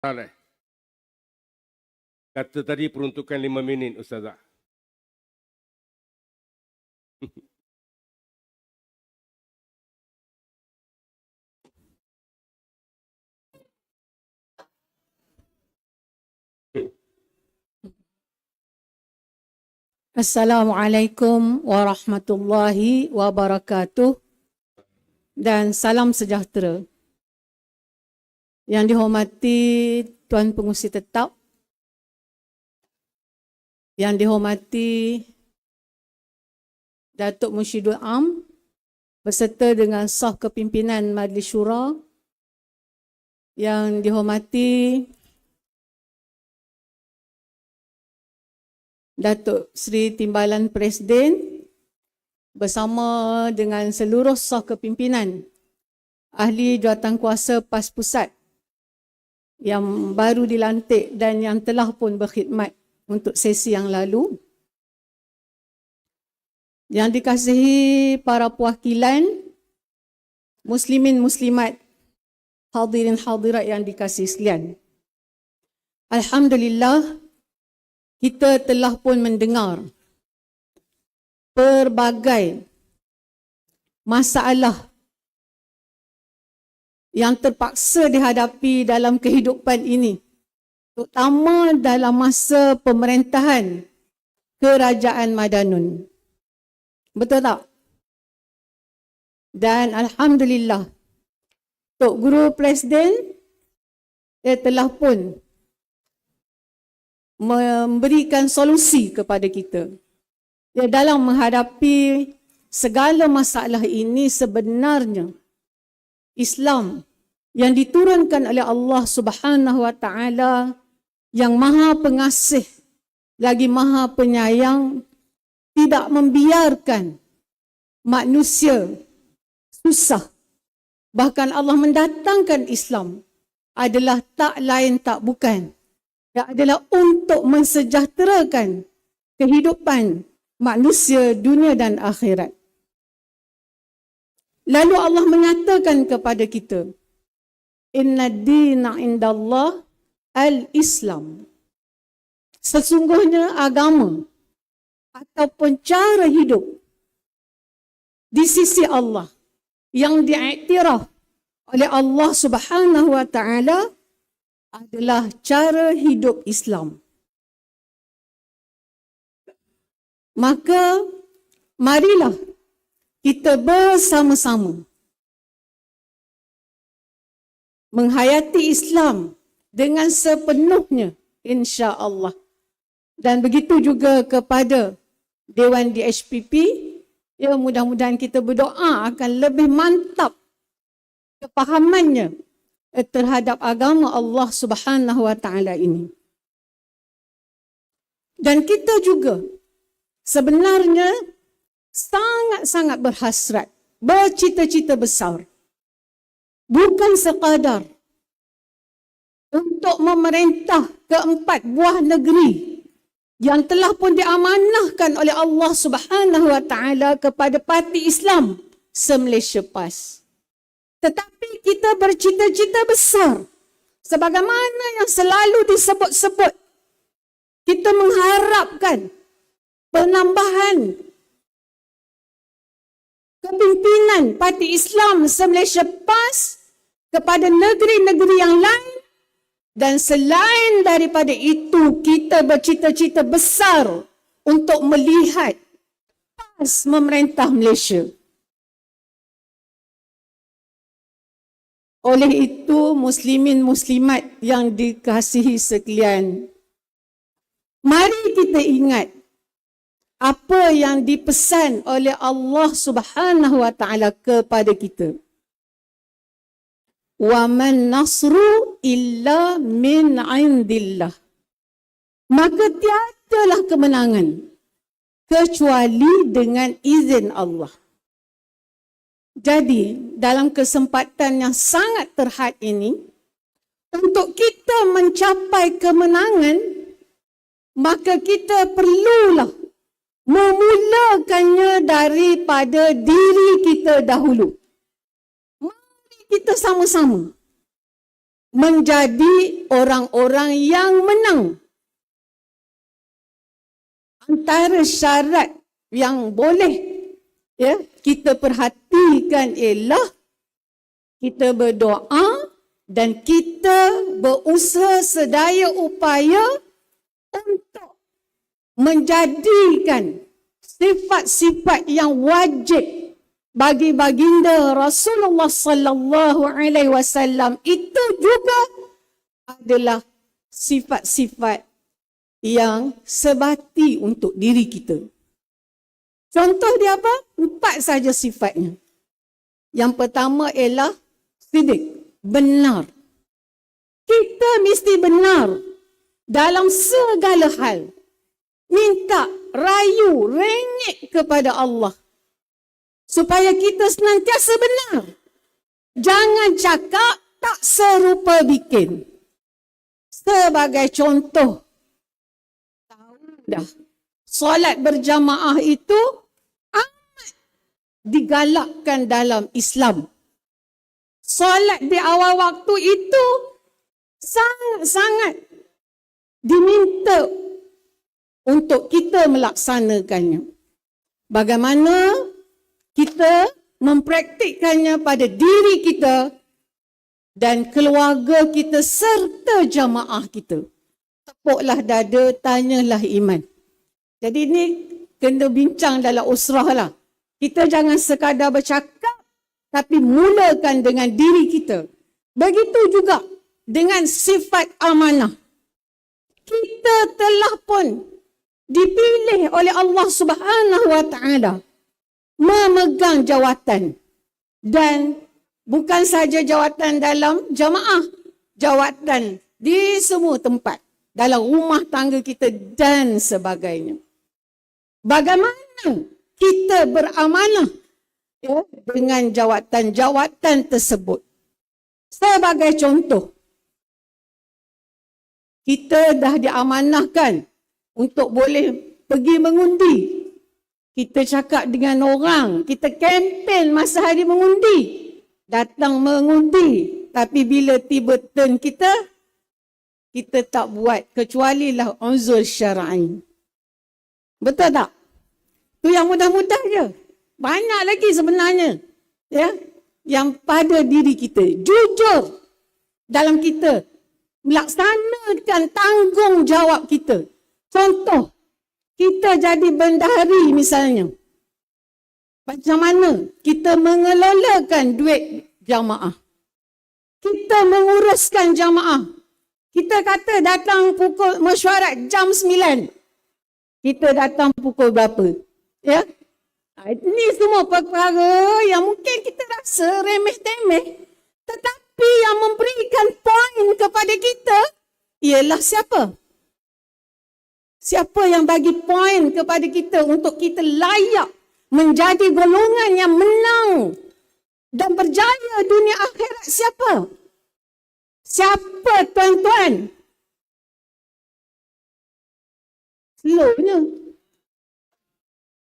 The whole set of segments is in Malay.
Saleh. Kata tadi peruntukan lima minit Ustazah. Assalamualaikum warahmatullahi wabarakatuh dan salam sejahtera. Yang dihormati Tuan Pengusi Tetap, yang dihormati Datuk Musyidul Am beserta dengan sah kepimpinan Majlis Syura, yang dihormati Datuk Seri Timbalan Presiden bersama dengan seluruh sah kepimpinan ahli jawatankuasa PAS Pusat yang baru dilantik dan yang telah pun berkhidmat untuk sesi yang lalu. Yang dikasihi para perwakilan muslimin muslimat hadirin hadirat yang dikasihi sekalian. Alhamdulillah kita telah pun mendengar pelbagai masalah yang terpaksa dihadapi dalam kehidupan ini terutama dalam masa pemerintahan kerajaan Madanun. Betul tak? Dan Alhamdulillah Tok Guru Presiden dia telah pun memberikan solusi kepada kita. Ya, dalam menghadapi segala masalah ini sebenarnya Islam yang diturunkan oleh Allah Subhanahu Wa Taala yang Maha Pengasih lagi Maha Penyayang tidak membiarkan manusia susah. Bahkan Allah mendatangkan Islam adalah tak lain tak bukan yang adalah untuk mensejahterakan kehidupan manusia dunia dan akhirat. Lalu Allah menyatakan kepada kita, Inna dina indallah al-Islam. Sesungguhnya agama ataupun cara hidup di sisi Allah yang diiktiraf oleh Allah Subhanahu wa taala adalah cara hidup Islam. Maka marilah kita bersama-sama menghayati Islam dengan sepenuhnya insya-Allah. Dan begitu juga kepada Dewan DHPP, ya mudah-mudahan kita berdoa akan lebih mantap kepahamannya Eh, terhadap agama Allah Subhanahu wa taala ini. Dan kita juga sebenarnya sangat-sangat berhasrat, bercita-cita besar. Bukan sekadar untuk memerintah keempat buah negeri yang telah pun diamanahkan oleh Allah Subhanahu wa taala kepada parti Islam se-Malaysia PAS. Tetapi kita bercita-cita besar. Sebagaimana yang selalu disebut-sebut. Kita mengharapkan penambahan kepimpinan Parti Islam se-Malaysia PAS kepada negeri-negeri yang lain dan selain daripada itu kita bercita-cita besar untuk melihat PAS memerintah Malaysia. Oleh itu, muslimin muslimat yang dikasihi sekalian, mari kita ingat apa yang dipesan oleh Allah Subhanahu wa taala kepada kita. Wa man nasru illa min indillah. Maka tiadalah kemenangan kecuali dengan izin Allah. Jadi, dalam kesempatan yang sangat terhad ini, untuk kita mencapai kemenangan, maka kita perlulah memulakannya daripada diri kita dahulu. Mari kita sama-sama menjadi orang-orang yang menang. Antara syarat yang boleh ya kita perhatikan ialah kita berdoa dan kita berusaha sedaya upaya untuk menjadikan sifat-sifat yang wajib bagi baginda Rasulullah sallallahu alaihi wasallam itu juga adalah sifat-sifat yang sebati untuk diri kita. Contoh dia apa? Empat saja sifatnya. Yang pertama ialah sidik, benar. Kita mesti benar dalam segala hal. Minta, rayu, rengek kepada Allah. Supaya kita senantiasa benar. Jangan cakap tak serupa bikin. Sebagai contoh, tahu dah, solat berjamaah itu amat digalakkan dalam Islam. Solat di awal waktu itu sangat-sangat diminta untuk kita melaksanakannya. Bagaimana kita mempraktikkannya pada diri kita dan keluarga kita serta jamaah kita. Tepuklah dada, tanyalah iman. Jadi ini kena bincang dalam usrah lah. Kita jangan sekadar bercakap tapi mulakan dengan diri kita. Begitu juga dengan sifat amanah. Kita telah pun dipilih oleh Allah Subhanahu wa taala memegang jawatan dan bukan saja jawatan dalam jamaah, jawatan di semua tempat dalam rumah tangga kita dan sebagainya. Bagaimana kita beramanah ya, dengan jawatan-jawatan tersebut? Sebagai contoh, kita dah diamanahkan untuk boleh pergi mengundi. Kita cakap dengan orang, kita kempen masa hari mengundi. Datang mengundi, tapi bila tiba turn kita, kita tak buat kecuali lah uzur syar'i. Betul tak? Tu yang mudah-mudah je. Banyak lagi sebenarnya. Ya. Yang pada diri kita. Jujur dalam kita. Melaksanakan tanggungjawab kita. Contoh. Kita jadi bendahari misalnya. Macam mana kita mengelolakan duit jamaah. Kita menguruskan jamaah. Kita kata datang pukul mesyuarat jam 9 kita datang pukul berapa. Ya? Ha, ini semua perkara yang mungkin kita rasa remeh-temeh. Tetapi yang memberikan poin kepada kita ialah siapa? Siapa yang bagi poin kepada kita untuk kita layak menjadi golongan yang menang dan berjaya dunia akhirat siapa? Siapa tuan-tuan? Slownya.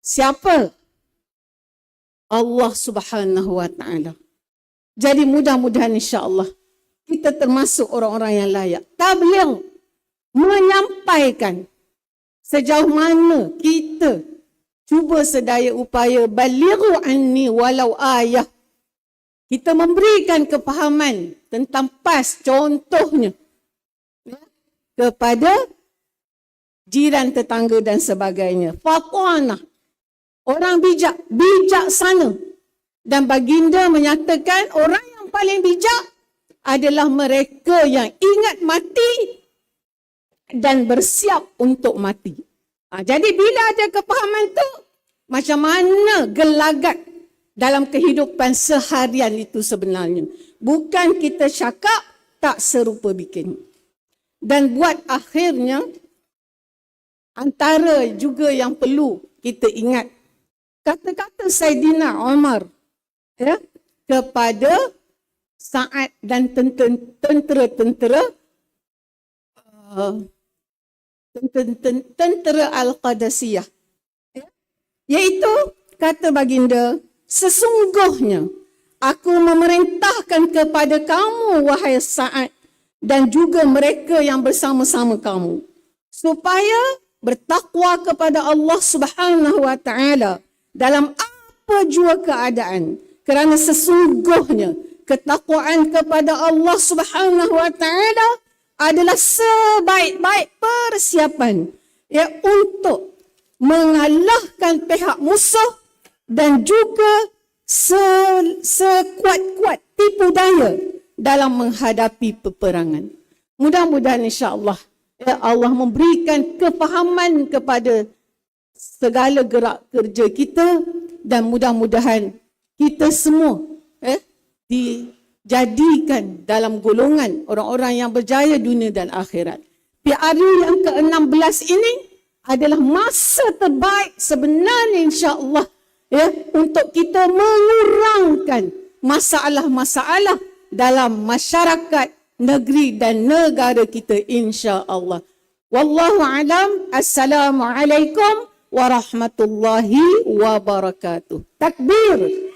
Siapa? Allah subhanahu wa ta'ala. Jadi mudah-mudahan insyaAllah kita termasuk orang-orang yang layak. Tabligh menyampaikan sejauh mana kita cuba sedaya upaya balighu anni walau ayah. Kita memberikan kepahaman tentang pas contohnya ya, kepada jiran tetangga dan sebagainya. Fatwana. Orang bijak, bijak sana. Dan baginda menyatakan orang yang paling bijak adalah mereka yang ingat mati dan bersiap untuk mati. Ha, jadi bila ada kepahaman tu, macam mana gelagat dalam kehidupan seharian itu sebenarnya. Bukan kita cakap tak serupa bikin. Dan buat akhirnya, antara juga yang perlu kita ingat kata-kata Saidina Omar ya kepada saat dan tentera-tentera uh, tentera Al-Qadasiyah ya? iaitu kata baginda sesungguhnya Aku memerintahkan kepada kamu, wahai Sa'ad, dan juga mereka yang bersama-sama kamu, supaya bertakwa kepada Allah Subhanahu wa taala dalam apa jua keadaan kerana sesungguhnya ketakwaan kepada Allah Subhanahu wa taala adalah sebaik-baik persiapan ya untuk mengalahkan pihak musuh dan juga se, sekuat-kuat tipu daya dalam menghadapi peperangan. Mudah-mudahan insya-Allah ya Allah memberikan kefahaman kepada segala gerak kerja kita dan mudah-mudahan kita semua eh dijadikan dalam golongan orang-orang yang berjaya dunia dan akhirat. PRU yang ke-16 ini adalah masa terbaik sebenarnya insya-Allah ya untuk kita mengurangkan masalah-masalah dalam masyarakat negeri dan negara kita insya-Allah. Wallahu alam. Assalamualaikum warahmatullahi wabarakatuh. Takbir.